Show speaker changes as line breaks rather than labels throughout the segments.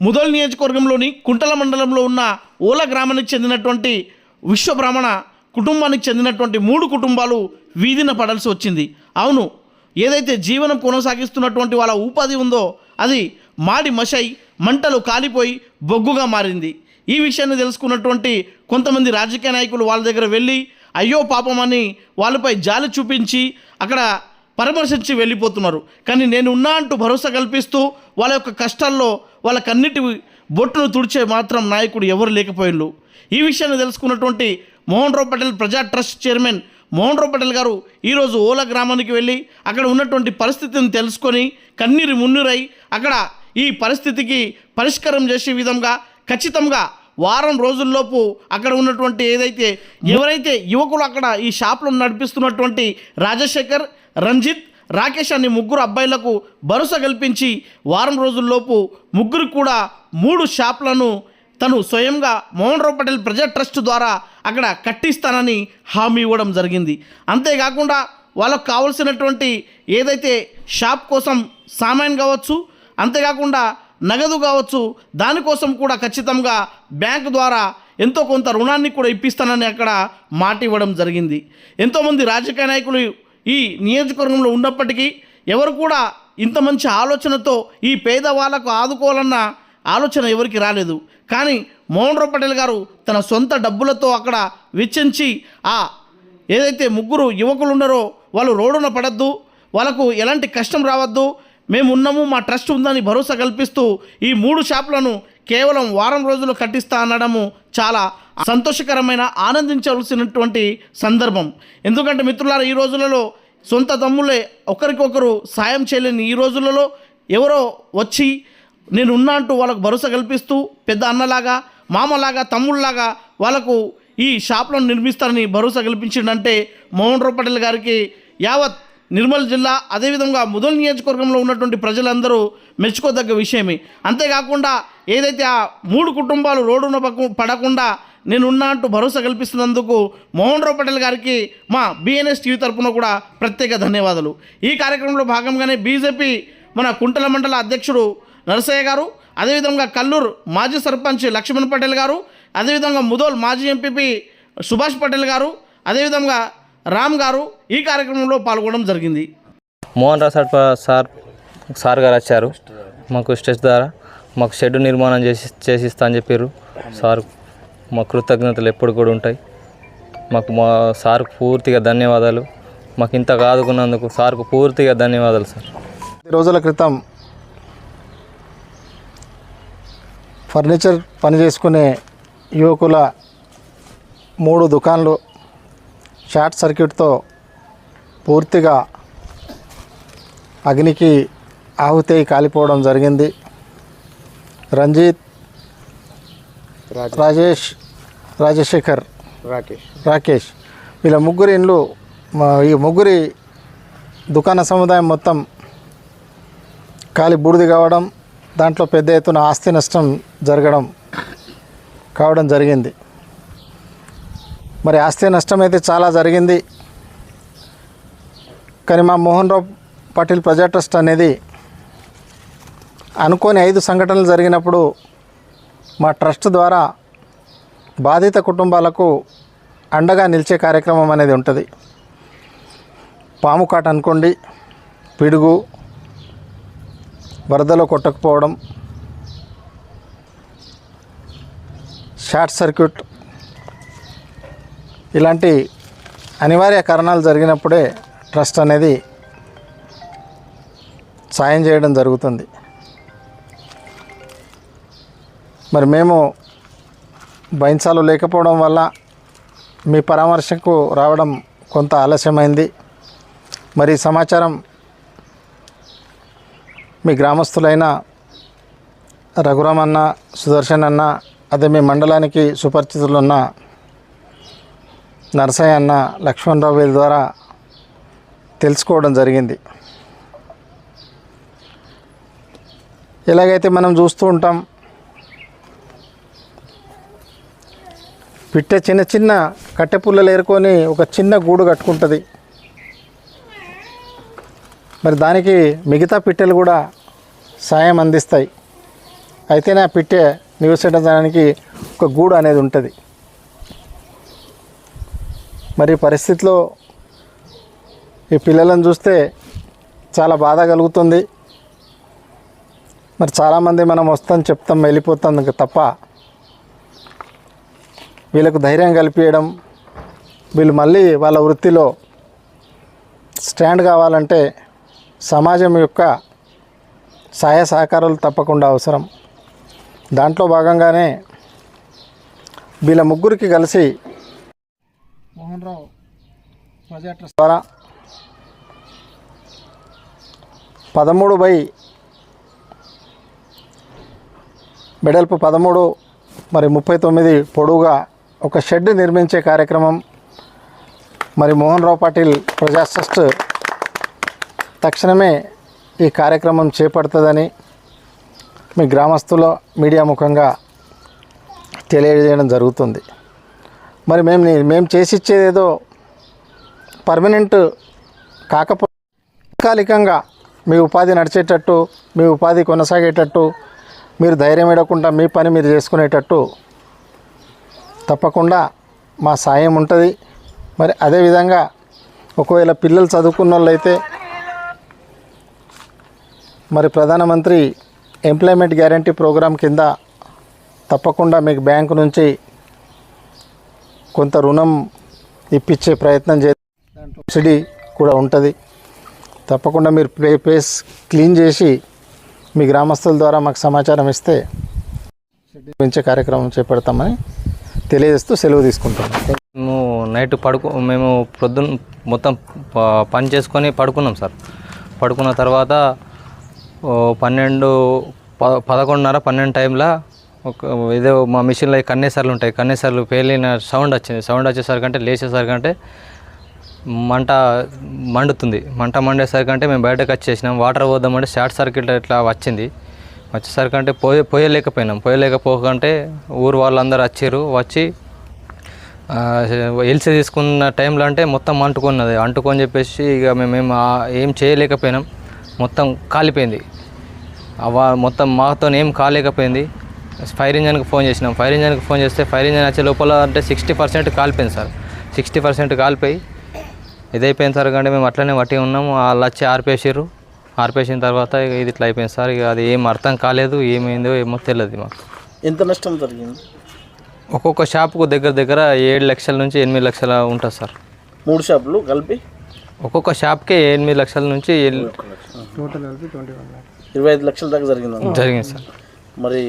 ముదోల్ నియోజకవర్గంలోని కుంటల మండలంలో ఉన్న ఓల గ్రామానికి చెందినటువంటి విశ్వబ్రాహ్మణ కుటుంబానికి చెందినటువంటి మూడు కుటుంబాలు వీధిన పడాల్సి వచ్చింది. అవును ఏదైతే జీవనం కొనసాగిస్తున్నటువంటి వాళ్ళ ఉపాధి ఉందో అది మాడి మషై మంటలు కాలిపోయి బొగ్గుగా మారింది. ఈ విషయాన్ని తెలుసుకున్నటువంటి కొంతమంది రాజకీయ నాయకులు వాళ్ళ దగ్గర వెళ్ళి అయ్యో పాపమని వాళ్ళపై జాలి చూపించి అక్కడ పరామర్శించి వెళ్ళిపోతున్నారు. కానీ నేను ఉన్నా అంటూ భరోసా కల్పిస్తూ వాళ్ళ యొక్క కష్టాల్లో వాళ్ళకన్నిటి బొట్టును తుడిచే మాత్రం నాయకుడు ఎవరు లేకపోయిళ్ళు ఈ విషయాన్ని తెలుసుకున్నటువంటి మోహన్ రావు పటేల్ ప్రజా ట్రస్ట్ చైర్మన్ మోహన్ రావు పటేల్ గారు ఈరోజు ఓల గ్రామానికి వెళ్ళి అక్కడ ఉన్నటువంటి పరిస్థితిని తెలుసుకొని కన్నీరు మున్నీరై అక్కడ ఈ పరిస్థితికి పరిష్కారం చేసే విధంగా ఖచ్చితంగా వారం రోజుల్లోపు అక్కడ ఉన్నటువంటి ఏదైతే ఎవరైతే యువకులు అక్కడ ఈ షాప్లను నడిపిస్తున్నటువంటి రాజశేఖర్ రంజిత్ రాకేష్ అనే ముగ్గురు అబ్బాయిలకు భరోసా కల్పించి వారం రోజుల్లోపు ముగ్గురు కూడా మూడు షాప్లను తను స్వయంగా మోహన్ రావు పటేల్ ప్రజా ట్రస్ట్ ద్వారా అక్కడ కట్టిస్తానని హామీ ఇవ్వడం జరిగింది. అంతేకాకుండా వాళ్ళకు కావలసినటువంటి ఏదైతే షాప్ కోసం సామాన్ కావచ్చు అంతేకాకుండా నగదు కావచ్చు దానికోసం కూడా ఖచ్చితంగా బ్యాంకు ద్వారా ఎంతో కొంత రుణాన్ని కూడా ఇప్పిస్తానని అక్కడ మాట ఇవ్వడం జరిగింది. ఎంతోమంది రాజకీయ నాయకులు ఈ నియోజకవర్గంలో ఉన్నప్పటికీ ఎవరు కూడా ఇంత మంచి ఆలోచనతో ఈ పేదవాళ్ళకు ఆదుకోవాలన్న ఆలోచన ఎవరికి రాలేదు. కానీ మోహన్ రావు పటేల్ గారు తన సొంత డబ్బులతో అక్కడ వెచ్చించి ఆ ఏదైతే ముగ్గురు యువకులు ఉన్నారో వాళ్ళు రోడ్డున పడద్దు వాళ్ళకు ఎలాంటి కష్టం రావద్దు మేము ఉన్నాము మా ట్రస్ట్ ఉందని భరోసా కల్పిస్తూ ఈ మూడు షాపులను కేవలం వారం రోజులు కట్టిస్తా అనడము చాలా సంతోషకరమైన ఆనందించవలసినటువంటి సందర్భం. ఎందుకంటే మిత్రులారా ఈ రోజులలో సొంత తమ్ముళ్ళే ఒకరికొకరు సాయం చేయలేని ఈ రోజులలో ఎవరో వచ్చి నేను ఉన్నా అంటూ వాళ్ళకు భరోసా కల్పిస్తూ పెద్ద అన్నలాగా మామలాగా తమ్ముళ్ళలాగా వాళ్ళకు ఈ షాప్లను నిర్మిస్తారని భరోసా కల్పించిందంటే మోహన్ రావు పటేల్ గారికి యావత్ నిర్మల్ జిల్లా అదేవిధంగా ముదల్ నియోజకవర్గంలో ఉన్నటువంటి ప్రజలందరూ మెచ్చుకోదగ్గ విషయమే. అంతేకాకుండా ఏదైతే ఆ మూడు కుటుంబాలు రోడ్డున పడకుండా నేనున్నా అంటూ భరోసా కల్పిస్తున్నందుకు మోహన్ రావు పటేల్ గారికి మా బిఎన్ఎస్ టీవీ తరఫున కూడా ప్రత్యేక ధన్యవాదాలు. ఈ కార్యక్రమంలో భాగంగానే బీజేపీ మన కుంటల మండల అధ్యక్షుడు నరసయ్య గారు అదేవిధంగా కల్లూరు మాజీ సర్పంచ్ లక్ష్మణ్ పటేల్ గారు అదేవిధంగా ముదోల్ మాజీ ఎంపీపీ సుభాష్ పటేల్ గారు అదేవిధంగా రామ్ గారు ఈ కార్యక్రమంలో పాల్గొనడం జరిగింది.
Mohan Rao sir sir sir garu వచ్చారు. మాకు స్టేజ్ ద్వారా మాకు షెడ్ నిర్మాణం చేసి చేసిస్తా అని చెప్పారు సార్ మా కృతజ్ఞతలు ఎప్పుడు కూడా ఉంటాయి. మాకు మా సార్కు పూర్తిగా ధన్యవాదాలు. మాకు ఇంత ఆదుకున్నందుకు సార్కు పూర్తిగా ధన్యవాదాలు సార్.
రోజుల క్రితం ఫర్నిచర్ పని చేసుకునే యువకుల మూడు దుకాన్లు షార్ట్ సర్క్యూట్తో పూర్తిగా అగ్నికి ఆహుతి కాలిపోవడం జరిగింది. రంజిత్ రాజేష్. రాజశేఖర్
రాకేష్.
రాకేష్. వీళ్ళ ముగ్గురి ఇండ్లు మా ఈ ముగ్గురి దుకాణ సముదాయం మొత్తం కాలి బూడిది కావడం దాంట్లో పెద్ద ఎత్తున ఆస్తి నష్టం జరగడం కావడం జరిగింది. మరి ఆస్తి నష్టం అయితే చాలా జరిగింది. కానీ మా మోహన్ రావు పాటిల్ ప్రజా ట్రస్ట్ అనేది అనుకోని ఐదు సంఘటనలు జరిగినప్పుడు మా ట్రస్ట్ ద్వారా బాధిత కుటుంబాలకు అండగా నిలిచే కార్యక్రమం అనేది ఉంటుంది. పాము కాట అనుకోండి పిడుగు వరదలో కొట్టకపోవడం షార్ట్ సర్క్యూట్ ఇలాంటి అనివార్య కారణాలు జరిగినప్పుడే ట్రస్ట్ అనేది సాయం చేయడం జరుగుతుంది. మరి మేము బైన్సాలు లేకపోవడం వల్ల మీ పరామర్శకు రావడం కొంత ఆలస్యమైంది. మరి సమాచారం మీ గ్రామస్తులైన రఘురామ్ అన్న సుదర్శన్ అన్న అదే మీ మండలానికి సుపరిచితులున్న నరసయ్య అన్న లక్ష్మణరావు వీరి ద్వారా తెలుసుకోవడం జరిగింది. ఎలాగైతే మనం చూస్తూ ఉంటాం పిట్ట చిన్న చిన్న కట్టె పుల్లలు ఏరుకొని ఒక చిన్న గూడు కట్టుకుంటుంది. మరి దానికి మిగతా పిట్టెలు కూడా సాయం అందిస్తాయి. అయితేనే ఆ పిట్టే నివసించడానికి ఒక గూడు అనేది ఉంటుంది. మరి పరిస్థితిలో ఈ పిల్లలను చూస్తే చాలా బాధ కలుగుతుంది. మరి చాలామంది మనం వస్తాం చెప్తాం వెళ్ళిపోతాం తప్ప వీళ్ళకు ధైర్యం కల్పించడం వీళ్ళు మళ్ళీ వాళ్ళ వృత్తిలో స్టాండ్ కావాలంటే సమాజం యొక్క సహాయ సహకారాలు తప్పకుండా అవసరం. దాంట్లో భాగంగానే వీళ్ళ ముగ్గురికి కలిసి మోహన్ రావు ప్రజా ట్రస్ట్ ద్వారా పదమూడు బై వెడల్పు పదమూడు మరి ముప్పై తొమ్మిది పొడవుగా ఒక షెడ్ నిర్మించే కార్యక్రమం మరి మోహన్ రావు పాటిల్ ప్రజా ట్రస్ట్ తక్షణమే ఈ కార్యక్రమం చేపడుతుందని మీ గ్రామస్తుల మీడియా ముఖంగా తెలియజేయడం జరుగుతుంది. మరి మేము మేము చేసి ఇచ్చేదేదో పర్మనెంట్ కాకపోతే తాత్కాలికంగా మీ ఉపాధి నడిచేటట్టు మీ ఉపాధి కొనసాగేటట్టు మీరు ధైర్యం ఇవ్వకుండా మీ పని మీరు చేసుకునేటట్టు తప్పకుండా మా సాయం ఉంటుంది. మరి అదేవిధంగా ఒకవేళ పిల్లలు చదువుకున్న వాళ్ళైతే మరి ప్రధానమంత్రి ఎంప్లాయ్మెంట్ గ్యారంటీ ప్రోగ్రాం కింద తప్పకుండా మీకు బ్యాంకు నుంచి కొంత రుణం ఇప్పించే ప్రయత్నం చే దాంట్లో సబ్సిడీ కూడా ఉంటుంది. తప్పకుండా మీరు ప్లే ప్లేస్ క్లీన్ చేసి మీ గ్రామస్తుల ద్వారా మాకు సమాచారం ఇస్తే పెంచే కార్యక్రమం చేపడతామని తెలియజేస్తూ సెలవు తీసుకుంటాం.
మేము నైట్ పడుకో మేము ప్రొద్దున మొత్తం ప- పని చేసుకొని పడుకున్నాం సార్. పడుకున్న తర్వాత పన్నెండు ప పదకొండున్నర పన్నెండు టైంలో ఒక ఏదో మా మిషన్లో కన్నేసర్లు ఉంటాయి. కన్నేసర్లు పేలిన సౌండ్ వచ్చింది. సౌండ్ వచ్చేసరికంటే లేచేసరికంటే మంట మండుతుంది. మంట మండేసరికంటే మేము బయటకు వచ్చేసినాం. వాటర్ పోద్దామంటే షార్ట్ సర్క్యూట్ ఇట్లా వచ్చింది. వచ్చేసరికంటే పోయే పోయలేకపోయినాం. పోయలేకపోకంటే ఊరు వాళ్ళందరూ వచ్చారు. వచ్చి ఆ, ఎల్సీ తీసుకున్న టైంలో అంటే మొత్తం అంటుకున్నది. అంటుకొని చెప్పేసి ఇక మేము ఏం చేయలేకపోయినాం. మొత్తం కాలిపోయింది. మొత్తం మాతో ఏం కాలేకపోయింది. ఫైర్ ఇంజన్కి ఫోన్ చేసినాం. ఫైర్ ఇంజన్కి ఫోన్ చేస్తే ఫైర్ ఇంజన్ వచ్చే లోపల అంటే సిక్స్టీ పర్సెంట్ కాలిపోయింది సార్. సిక్స్టీ పర్సెంట్ కాలిపోయి ఇదైపోయిన సార్ కంటే మేము అట్లనే వట్టి ఉన్నాము. వాళ్ళు వచ్చి ఆర్పేసారు ఆర్పేసిన తర్వాత ఇది ఇట్లా అయిపోయింది సార్. ఇక అది ఏం అర్థం కాలేదు ఏమైందో ఏమో తెలియదు మాకు.
ఎంత నష్టం జరిగింది?
ఒక్కొక్క షాపుకు దగ్గర దగ్గర ఏడు లక్షల నుంచి ఎనిమిది లక్షల ఉంటుంది సార్.
మూడు షాపులు కలిపి?
ఒక్కొక్క షాప్కే ఎనిమిది లక్షల నుంచి
ఇరవై ఐదు లక్షల దాకా జరిగింది?
జరిగింది సార్.
మరి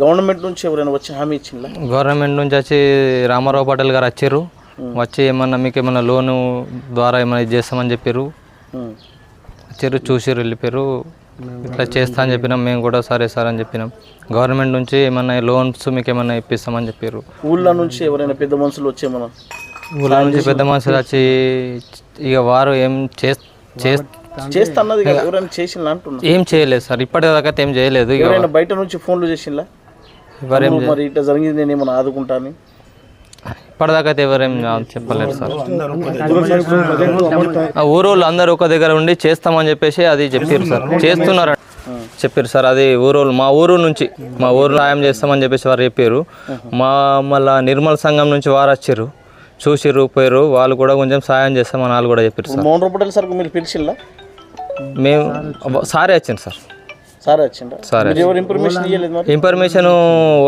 గవర్నమెంట్ నుంచి ఎవరైనా వచ్చి హామీ ఇచ్చిందా?
గవర్నమెంట్ నుంచి వచ్చి రామారావు పటేల్ గారు వచ్చారు. వచ్చి ఏమన్నా మీకు ఏమన్నా లోను ద్వారా ఏమైనా ఇది చేస్తామని చెప్పారు. వచ్చారు చూసారు వెళ్ళిపోయారు. ఇట్లా చేస్తా అని చెప్పినాం మేము కూడా సరే సార్ అని చెప్పినాం. గవర్నమెంట్ నుంచి ఏమన్నా లోన్స్ మీకు ఏమన్నా ఇప్పిస్తామని చెప్పారు.
ఊళ్ళో నుంచి ఎవరైనా పెద్ద మనుషులు వచ్చేమన్నా
ఊళ్ళో నుంచి పెద్ద మనుషులు వచ్చి ఇక వారు ఏం చేస్ చేస్
చేస్తా అన్నది కదా, ఎవరైనా చేసిందా అంటున్నా
ఏం చేయలేదు సార్. ఇప్పటిదాకా ఏం చేయలేదు
బయట నుంచి ఫోన్లు చేసిందా మరి ఇట్లా జరిగింది నేను ఏమైనా ఆదుకుంటాను
ఇప్పటిదాకా అయితే ఎవరేం చెప్పలేదు సార్. ఆ ఊరోళ్ళు అందరూ ఒక దగ్గర ఉండి చేస్తామని చెప్పేసి అది చెప్పారు సార్. చేస్తున్నారు. చెప్పారు సార్ అది ఊరోళ్ళు మా ఊరు నుంచి మా ఊరు సాయం చేస్తామని చెప్పేసి వారు చెప్పారు. మా మళ్ళా నిర్మల్ సంఘం నుంచి వారు వచ్చారు చూసిర్రు పోయారు వాళ్ళు కూడా కొంచెం సాయం చేస్తామని వాళ్ళు కూడా చెప్పారు సార్.
మోహన్ రూపాయల సార్ మీరు పిలిచిందా
మేము సారే వచ్చింది సార్.
సార్ వచ్చిందా
సార్
మీరు ఎవరు ఇన్ఫర్మేషన్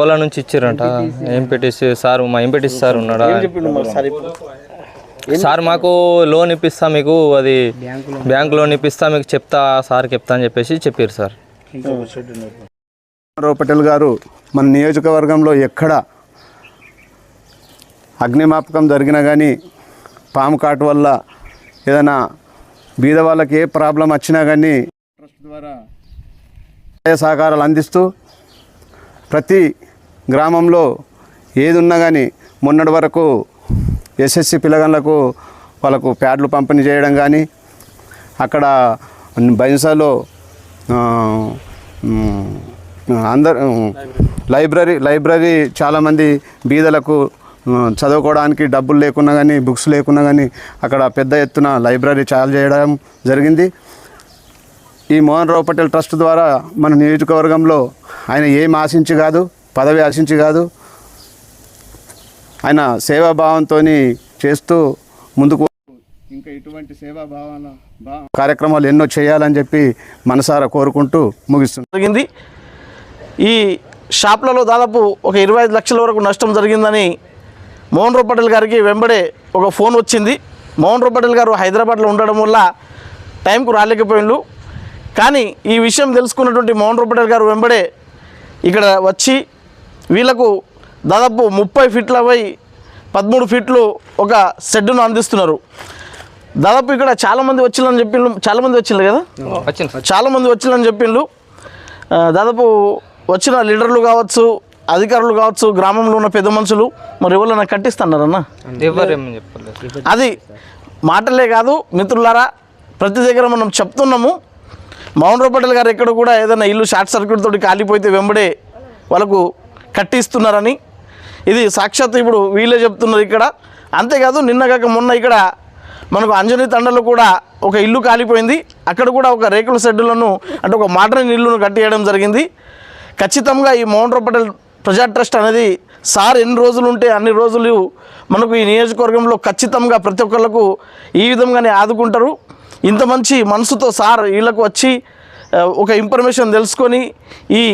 ఓలా నుంచి ఇచ్చారంట. ఎంపీటీసీ సార్ మా ఎంపీటీసీ సార్ ఉన్నాడా?
సార్
మాకు లోన్ ఇప్పిస్తా మీకు అది బ్యాంక్ లోన్ ఇప్పిస్తా మీకు చెప్తా సార్ చెప్తా అని చెప్పేసి చెప్పారు సార్.
పటేల్ గారు మన నియోజకవర్గంలో ఎక్కడ అగ్నిమాపకం జరిగినా కానీ పాము కాటు వల్ల ఏదైనా బీద వాళ్ళకి ఏ ప్రాబ్లం వచ్చినా కానీ ట్రస్ట్ ద్వారా సహాయ సహకారాలు అందిస్తూ ప్రతి గ్రామంలో ఏది ఉన్నా కానీ మొన్నటి వరకు ఎస్ఎస్సి పిల్లగాళ్ళకు వాళ్ళకు ప్యాడ్లు పంపిణీ చేయడం కానీ అక్కడ బైన్సాలో అందరు లైబ్రరీ లైబ్రరీ చాలామంది బీదలకు చదువుకోవడానికి డబ్బులు లేకున్నా కానీ బుక్స్ లేకున్నా కానీ అక్కడ పెద్ద ఎత్తున లైబ్రరీ చాలా చేయడం జరిగింది. ఈ మోహన్ రావు పటేల్ ట్రస్ట్ ద్వారా మన నియోజకవర్గంలో ఆయన ఏం ఆశించి కాదు పదవి ఆశించి కాదు ఆయన సేవాభావంతో చేస్తూ ముందుకు ఇంకా ఇటువంటి సేవాభావాల కార్యక్రమాలు ఎన్నో చేయాలని చెప్పి మనసారా కోరుకుంటూ ముగిస్తుంది
జరిగింది. ఈ షాప్లలో దాదాపు ఒక ఇరవై ఐదు లక్షల వరకు నష్టం జరిగిందని మోహన్ రావు పటేల్ గారికి వెంబడే ఒక ఫోన్ వచ్చింది. మోహన్ రావు పటేల్ గారు హైదరాబాద్లో ఉండడం వల్ల టైంకు రాలేకపోయిండు కానీ ఈ విషయం తెలుసుకున్నటువంటి మోహన్ రావు పటేల్ గారు వెంబడే ఇక్కడ వచ్చి వీళ్ళకు దాదాపు ముప్పై ఫీట్ల పై పదమూడు ఫీట్లు ఒక షెడ్డును అందిస్తున్నారు. దాదాపు ఇక్కడ చాలామంది వచ్చిందని చెప్పిండ్రు చాలామంది వచ్చిండ్రు కదా?
వచ్చింది
చాలా మంది వచ్చిందని చెప్పిండ్రు దాదాపు వచ్చిన లీడర్లు కావచ్చు అధికారులు కావచ్చు గ్రామంలో ఉన్న పెద్ద మనుషులు మరి ఎవరైనా కట్టిస్తున్నారన్న? అది మాటలే కాదు మిత్రులారా ప్రతి దగ్గర మనం చెప్తున్నాము మౌన్ రావు గారు ఎక్కడ కూడా ఏదైనా ఇల్లు షార్ట్ సర్క్యూట్ తోటి కాలిపోతే వెంబడే వాళ్ళకు కట్టిస్తున్నారని. ఇది సాక్షాత్ ఇప్పుడు వీళ్ళే చెప్తున్నారు ఇక్కడ. అంతేకాదు నిన్న కాక మొన్న ఇక్కడ మనకు అంజనీ తండలో కూడా ఒక ఇల్లు కాలిపోయింది. అక్కడ కూడా ఒక రేకుల షెడ్డులను అంటే ఒక మోడర్న్ ఇల్లును కట్టేయడం జరిగింది. ఖచ్చితంగా ఈ మోహన్ రావు పటేల్ ప్రజా ట్రస్ట్ అనేది సార్ ఎన్ని రోజులు ఉంటే అన్ని రోజులు మనకు ఈ నియోజకవర్గంలో ఖచ్చితంగా ప్రతి ఒక్కళ్ళకు ఈ విధంగానే ఆదుకుంటారు. ఇంత మంచి మనసుతో సార్ వీళ్ళకు వచ్చి ఒక ఇన్ఫర్మేషన్ తెలుసుకొని ఈ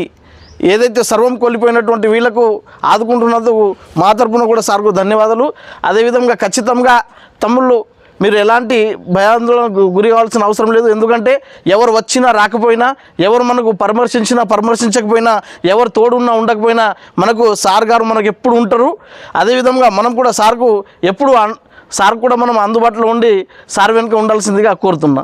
ఏదైతే సర్వం కోల్పోయినటువంటి వీళ్ళకు ఆదుకుంటున్నందుకు మా తరపున కూడా సార్కు ధన్యవాదాలు. అదేవిధంగా ఖచ్చితంగా తమ్ముళ్ళు మీరు ఎలాంటి భయాందోళనకు గురి కావాల్సిన అవసరం లేదు. ఎందుకంటే ఎవరు వచ్చినా రాకపోయినా ఎవరు మనకు పరామర్శించినా పరామర్శించకపోయినా ఎవరు తోడున్నా ఉండకపోయినా మనకు సార్ గారు మనకు ఎప్పుడు ఉంటారు. అదేవిధంగా మనం కూడా సార్కు ఎప్పుడు అన్- సార్ కూడా మనం అందుబాటులో ఉండి సార్ వెనుక ఉండాల్సిందిగా కోరుతున్నా.